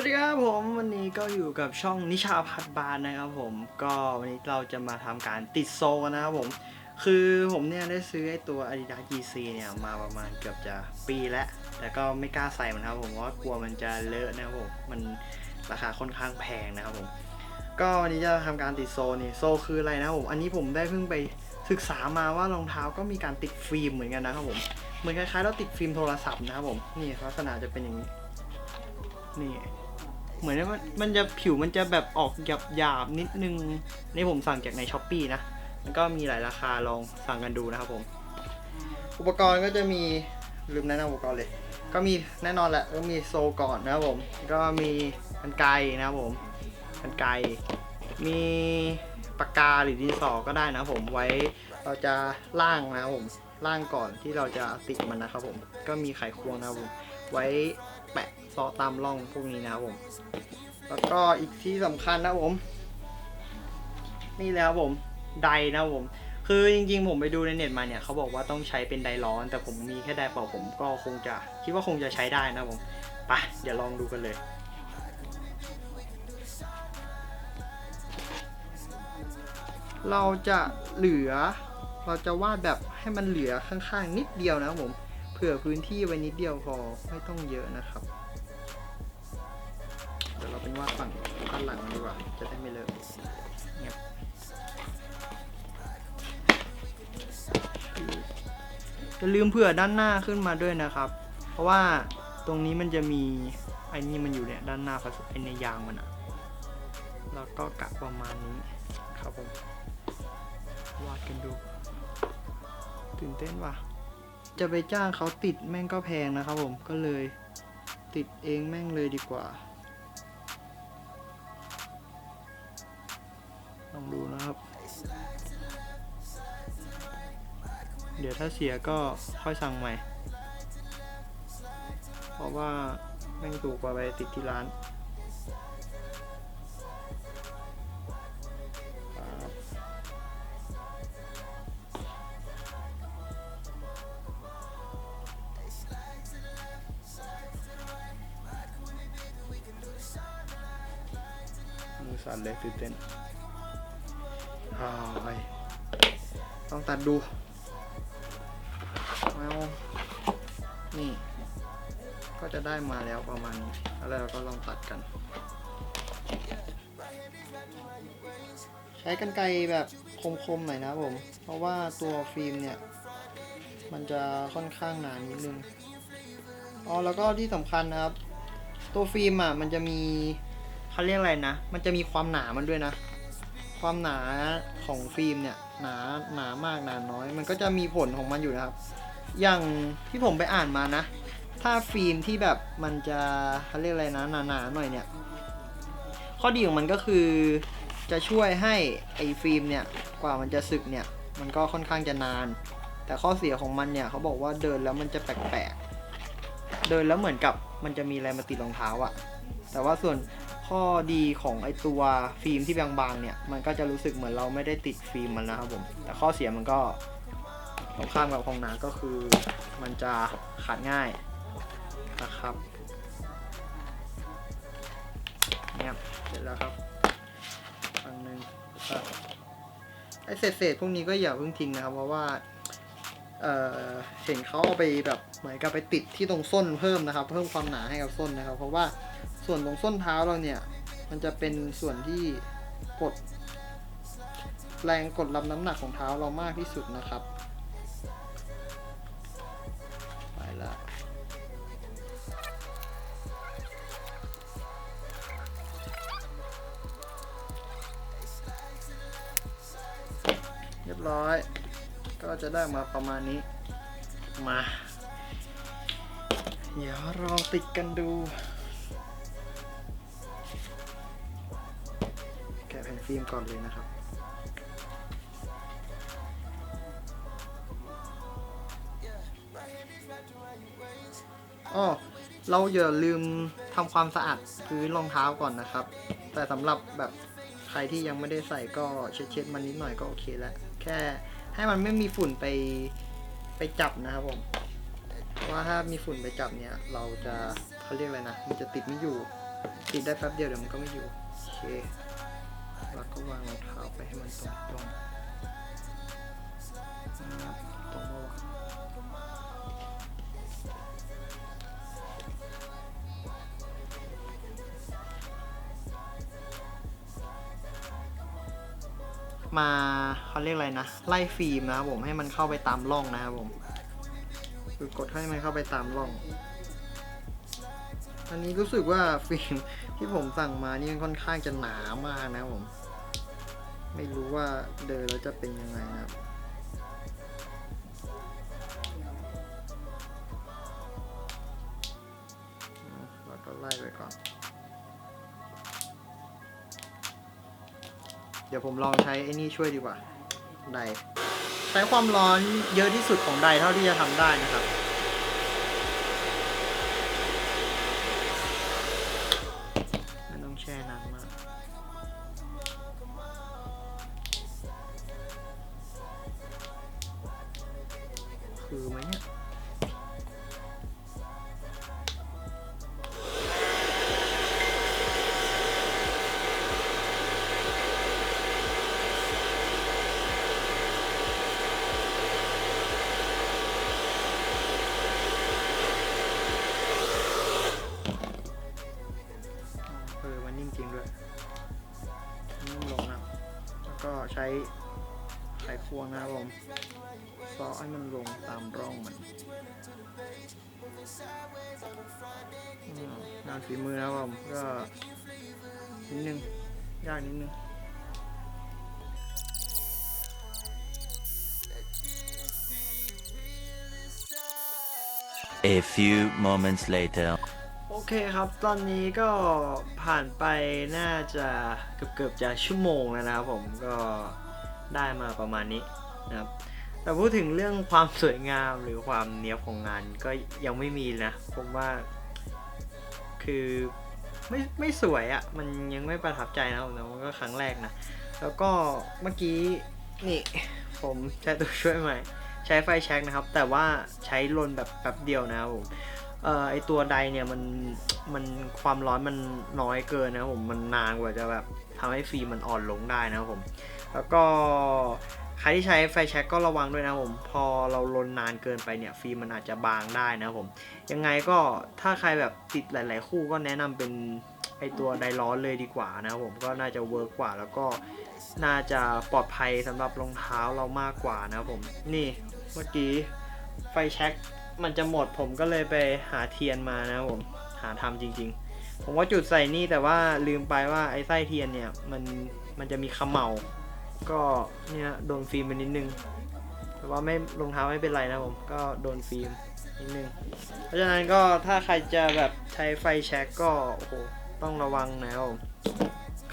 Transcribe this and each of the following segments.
วัสดีครับผมวันนี้ก็อยู่กับช่องนิชาพัดบานนะครับผมก็วันนี้เราจะมาทำการติดโซกันนะครับผม คือผมเนี่ยได้ซื้อไอตัว Adidas GC เนี่ยมาประมาณเกือบจะปีแล้ว แต่ก็ไม่กล้าใส่มันครับผมเพราะกลัวมันจะเลอะนะครับผมมันราคาค่อนข้างแพงนะครับผม ก็วันนี้จะทำการติดโซนี่โซคืออะไรนะครับผมอันนี้ผมได้เพิ่งไปศึกษามาว่ารองเท้าก็มีการติดฟิล์มเหมือนกันนะครับผมเหมือนคล้ายๆเราติดฟิล์มโทรศัพท์นะครับผมนี่ลักษณะจะเป็นอย่างนี้นี่ เหมือนว่ามันจะผิวมันจะแบบออกหยาบหยาบนิดนึงนี่ผมสั่งจากในช้อปปีนะมันก็มีหลายราคาลองสั่งกันดูนะครับผม อุปกรณ์ก็จะมีลืมแนะนำอุปกรณ์เลย ก็มีแน่นอนแหละก็มีโซก่อนนะครับผม ก็มีกันไกนะครับผมกันไกมีปากกาหรือดินสอก็ได้นะผมไว้เราจะล่างนะครับผมล่างก่อนที่เราจะติดมันนะครับผม ก็มีไขควงนะครับผม ไว้แปะซอตามร่องพวกนี้นะครับผม แล้วก็อีกที่สำคัญนะผม นี่แล้วผมไดนะผม คือจริงๆ ผมไปดูในเน็ตมาเนี่ยเขาบอกว่าต้องใช้เป็นไดร้อน แต่ผมมีแค่ไดเป่าผมก็คงจะคิดว่าคงจะใช้ได้นะผมไปเดี๋ยวลองดูกันเลยเราจะเหลือ เราจะวาดแบบให้มันเหลือข้างๆ นิดเดียวนะผม เผื่อพื้นที่ไว้นิดเดียวพอไม่ต้องเยอะนะครับ เดี๋ยวเราเป็นวาดฝั่งด้านหลังดีกว่า จะได้ไม่เลอะเงียบอย่าลืมเผื่อด้านหน้าขึ้นมาด้วยนะครับ เพราะว่าตรงนี้มันจะมีไอ้นี่มันอยู่เนี่ยด้านหน้าผสมไอในยางมันอะแล้วก็กะประมาณนี้ครับผมวาดกันดู ตื่นเต้นว่ะ จะไปจ้างเขาติดแม่งก็แพงนะครับผมก็เลยติดเองแม่งเลยดีกว่า ลองดูนะครับ เดี๋ยวถ้าเสียก็ค่อยสั่งใหม่ เพราะว่าแม่งถูกกว่าไปติดที่ร้าน สั่นเลยตื่นเต้นอ้าวไปต้องตัดดูเอานี่ ก็จะได้มาแล้วประมาณนี้แล้วเราก็ลองตัดกัน ใช้กันไกรแบบคมๆหน่อยนะผม เพราะว่าตัวฟิล์มเนี่ย มันจะค่อนข้างหนานิดนึง อ๋อ แล้วก็ที่สำคัญนะครับ ตัวฟิล์มอะ มันจะมี เขาเรียกอะไรนะ มันจะมีความหนามันด้วยนะ ความหนาของฟิล์มเนี่ย หนาหนามากหนาน้อย มันก็จะมีผลของมันอยู่นะครับ อย่างที่ผมไปอ่านมานะ ถ้าฟิล์มที่แบบมันจะเขาเรียกอะไรนะหนาๆหน่อยเนี่ย ข้อดีของมันก็คือจะช่วยให้ไอ้ฟิล์มเนี่ย กว่ามันจะสึกเนี่ย มันก็ค่อนข้างจะนาน แต่ข้อเสียของมันเนี่ยเขาบอกว่าเดินแล้วมันจะแปลกๆ เดินแล้วเหมือนกับมันจะมีอะไรมาติดรองเท้าอะแต่ว่าส่วน ข้อดีของไอตัวฟิล์มที่บางๆเนี่ย มันก็จะรู้สึกเหมือนเราไม่ได้ติดฟิล์มมันนะครับผม แต่ข้อเสียมันก็ตรงข้ามกับของหนาก็คือมันจะขาดง่ายนะครับเนี่ยเสร็จแล้วครับฝั่งหนึ่งไอเศษเศษๆพวกนี้ก็อย่าเพิ่งทิ้งนะครับ เพราะว่าเเห็นเขาเอาไปแบบเหมือนกับไปติดที่ตรงส้นเพิ่มนะครับ เพิ่มความหนาให้กับส้นนะครับ เพราะว่า ส่วนตรงส้นเท้าเราเนี่ย มันจะเป็นส่วนที่กด แรงกดรับน้ำหนักของเท้าเรามากที่สุดนะครับ ไปละเรียบร้อย ก็จะได้มาประมาณนี้ มา เดี๋ยวลองติดกันดู ฟิล์มก่อนเลยนะครับอ้อเราอย่าลืมทำความสะอาดพื้นรองเท้าก่อนนะครับ แต่สำหรับแบบใครที่ยังไม่ได้ใส่ก็เช็ดๆมันนิดหน่อยก็โอเคแล้ว แค่ให้มันไม่มีฝุ่นไปไปจับนะครับผมเพราะว่าถ้ามีฝุ่นไปจับเนี่ย เราจะเขาเรียกอะไรนะ มันจะติดไม่อยู่ ติดได้แป๊บเดียวเดี๋ยวมันก็ไม่อยู่ โอเค แล้วก็วางรองเท้าไปให้มันตรงตรงนะครับตรงมาวมาเขาเรียกอะไรนะ ไล่ฟิล์มนะครับผมให้มันเข้าไปตามร่องนะครับผม คือกดให้มันเข้าไปตามร่อง อันนี้รู้สึกว่าฟิล์มที่ผมสั่งมานี่มันค่อนข้างจะหนามากนะผม ไม่รู้ว่าเดินแล้วจะเป็นยังไงนะครับแล้วก็ไล่ไปก่อน เดี๋ยวผมลองใช้ไอ้นี่ช่วยดีกว่า ได ใช้ความร้อนเยอะที่สุดของไดเท่าที่จะทำได้นะครับ คือไหมเนี่ยเออมันนิ่มจริงด้วยนิ่มลงนะแล้วก็ใช้ไขควงนะครับผม ซอให้มันลงตามร่องมันอืมงานฝีมือนะครับผมก็นิดนึงยากนิดนึง A few moments later. โอเคครับตอนนี้ก็ผ่านไปน่าจะเกือบเกือบๆจะชั่วโมงแล้วนะครับผมก็ได้มาประมาณนี้นะครับ แต่พูดถึงเรื่องความสวยงามหรือความเนี้ยบของงานก็ยังไม่มีนะผมว่าคือไม่ไม่สวยอะ่ะ มันยังไม่ประทับใจนะครับแต่มันก็ครั้งแรกนะ แล้วก็เมื่อกี้นี่ผมใช้ตัวช่วยใหม่ ใช้ไฟแช็กนะครับ แต่ว่าใช้ลนแบบแป๊บเดียวนะครับผมเอ่อไอตัวใดเนี่ยมันมันความร้อนมันน้อยเกินนะผมมันนานกว่าจะแบบทำให้ฟิล์มมันอ่อนลงได้นะครับผม แล้วก็ ใครที่ใช้ไฟแช็กก็ระวังด้วยนะผม พอเราลนนานเกินไปเนี่ยฟิล์มมันอาจจะบางได้นะผม ยังไงก็ถ้าใครแบบติดหลาย ๆ คู่ก็แนะนำเป็นไอตัวไดร้อนเลยดีกว่านะครับผมก็น่าจะเวิร์กกว่าแล้วก็น่าจะปลอดภัยสำหรับรองเท้าเรามากกว่านะครับผม นี่เมื่อกี้ไฟแช็กมันจะหมดผมก็เลยไปหาเทียนมานะครับผมหาทำจริง ๆ ผมว่าจุดใส่นี่แต่ว่าลืมไปว่าไอ้ไส้เทียนเนี่ยมันมันจะมีขมเหลา ก็เนี่ยโดนฟิล์มไปนิดนึง แต่ว่าไม่รองเท้าไม่เป็นไรนะผมก็โดนฟิล์มนิดนึง เพราะฉะนั้นก็ถ้าใครจะแบบใช้ไฟแช็กก็โอ้โหต้องระวังนะครับผม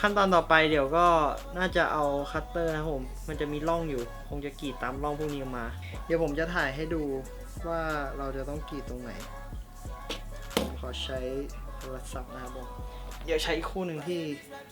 ขั้นตอนต่อไปเดี๋ยวก็น่าจะเอาคัตเตอร์นะผม มันจะมีร่องอยู่ คงจะกรีดตามร่องพวกนี้ออกมา เดี๋ยวผมจะถ่ายให้ดูว่าเราจะต้องกรีดตรงไหน ขอใช้โทรศัพท์นะครับผมเดี๋ยวใช้อีกคู่หนึ่งที่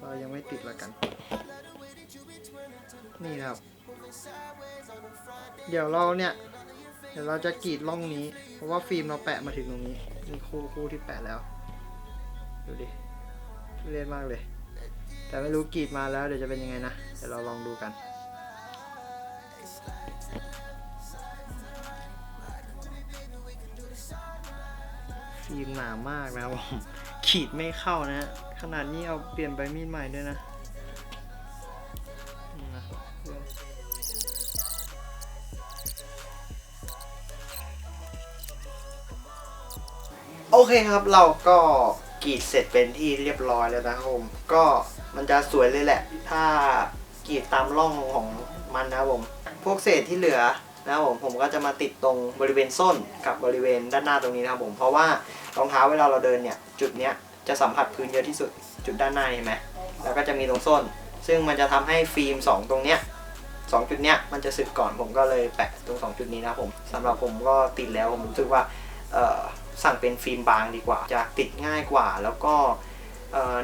เรายังไม่ติดละกัน นี่ครับ เดี๋ยวเราเนี่ย เดี๋ยวเราจะกรีดร่องนี้ เพราะว่าฟิล์มเราแปะมาถึงตรงนี้นี่คู่คู่ที่แปะแล้ว ดูดิเรียนมากเลย แต่ไม่รู้กรีดมาแล้วเดี๋ยวจะเป็นยังไงนะ เดี๋ยวเราลองดูกันฟิล์มหนามากนะครับผมขีดไม่เข้านะ ขนาดนี้เอาเปลี่ยนไปมีดใหม่ด้วยนะ อเคครับเราก็กรีดเสร็จเป็นที่เรียบร้อยแล้วนะครับผมก็มันจะสวยเลยแหละ ถ้ากรีดตามร่องของมันนะครับผม พวกเศษที่เหลือนะครับผมผมก็จะมาติดตรงบริเวณส้นกับบริเวณด้านหน้าตรงนี้นะครับผม เพราะว่ารองเท้าเวลาเราเดินเนี่ย จุดเนี้ยจะสัมผัสพื้นเยอะที่สุดจุดด้านหน้าเห็นไหมแล้วก็จะมีตรงส้น ซึ่งมันจะทำให้ฟิล์มสองตรงเนี้ยสองจุดเนี้ยมันจะสึกก่อนผมก็เลยแปะตรงสองจุดนี้นะครับผมสำหรับผมก็ติดแล้วผมรู้สึกว่าเออ สั่งเป็นฟิล์มบางดีกว่า จะติดง่ายกว่า แล้วก็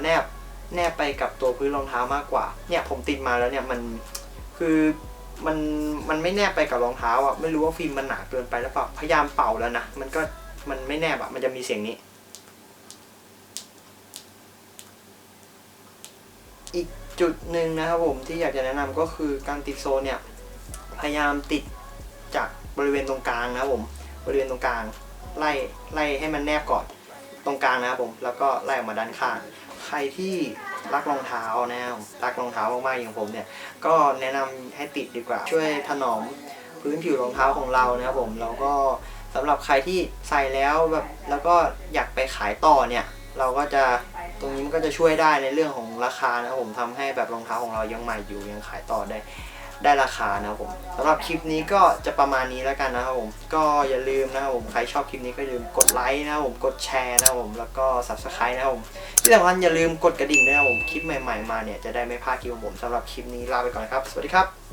แนบแนบไปกับตัวพื้นรองเท้ามากกว่า เนี่ยผมติดมาแล้วเนี่ยมันคือมันมันไม่แนบไปกับรองเท้าอะไม่รู้ว่าฟิล์มมันหนาเกินไปหรือเปล่าพยายามเป่าแล้วนะมันก็มันไม่แนบอะมันจะมีเสียงนี้ อีกจุดหนึ่งนะครับผมที่อยากจะแนะนำก็คือการติดโซนเนี่ยพยายามติดจากบริเวณตรงกลางนะครับผมบริเวณตรงกลาง ไล่ไล่ให้มันแนบก่อนตรงกลางนะครับผมแล้วก็ไล่ออกมาด้านข้าง ใครที่รักรองเท้านะครับรักรองเท้ามากๆอย่างผมเนี่ยก็แนะนำให้ติดดีกว่า ช่วยถนอมพื้นผิวรองเท้าของเรานะครับผมแล้วก็สำหรับใครที่ใส่แล้วแบบแล้วก็อยากไปขายต่อเนี่ยเราก็จะตรงนี้มันก็จะช่วยได้ในเรื่องของราคานะครับผมทำให้แบบรองเท้าของเรายังใหม่อยู่ยังขายต่อได้ ได้ราคานะครับผมสำหรับคลิปนี้ก็จะประมาณนี้แล้วกันนะครับผมก็อย่าลืมนะครับผมใครชอบคลิปนี้ก็อย่าลืมกดไลค์นะครับผมกดแชร์นะครับผมแล้วก็ subscribe นะครับผมที่สำคัญอย่าลืมกดกระดิ่งด้วยนะครับผมคลิปใหม่ๆมาเนี่ยจะได้ไม่พลาดคลิปของผมสำหรับคลิปนี้ลาไปก่อนครับ สวัสดีครับ